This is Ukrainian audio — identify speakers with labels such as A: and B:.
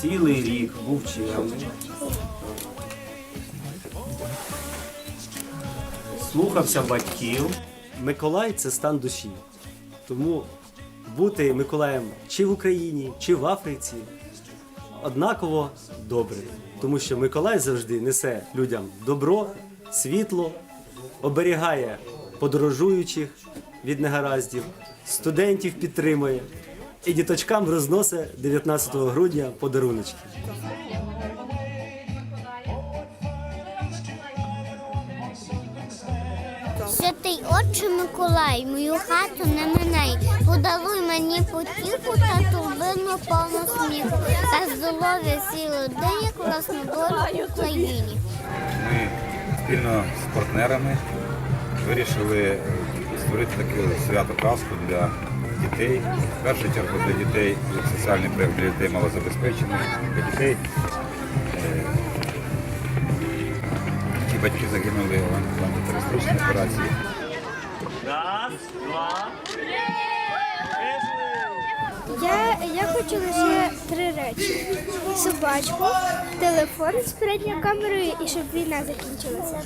A: Цілий рік був чемний. Слухався батьків. Миколай це стан душі. Тому бути Миколаєм чи в Україні, чи в Африці однаково добре. Тому що Миколай завжди несе людям добро, світло, оберігає подорожуючих від негараздів, студентів підтримує і діточкам розносить 19 грудня подаруночки.
B: Святий Отче Миколай, мою хату не минай, подаруй мені потіху та турбину повну сміху, та здоров'я сіло дає класну долю в Україні.
C: Ми спільно з партнерами вирішили створити таку свято казку для дітей. В першу чергу для дітей, як соціальний проєкт для дітей малозабезпечених, для дітей, е, які батьки загинули в антитерористичній операції.
A: Раз, два.
D: Я, я хочу лише три речі: собачку, телефон з передньою камерою і щоб війна закінчилася.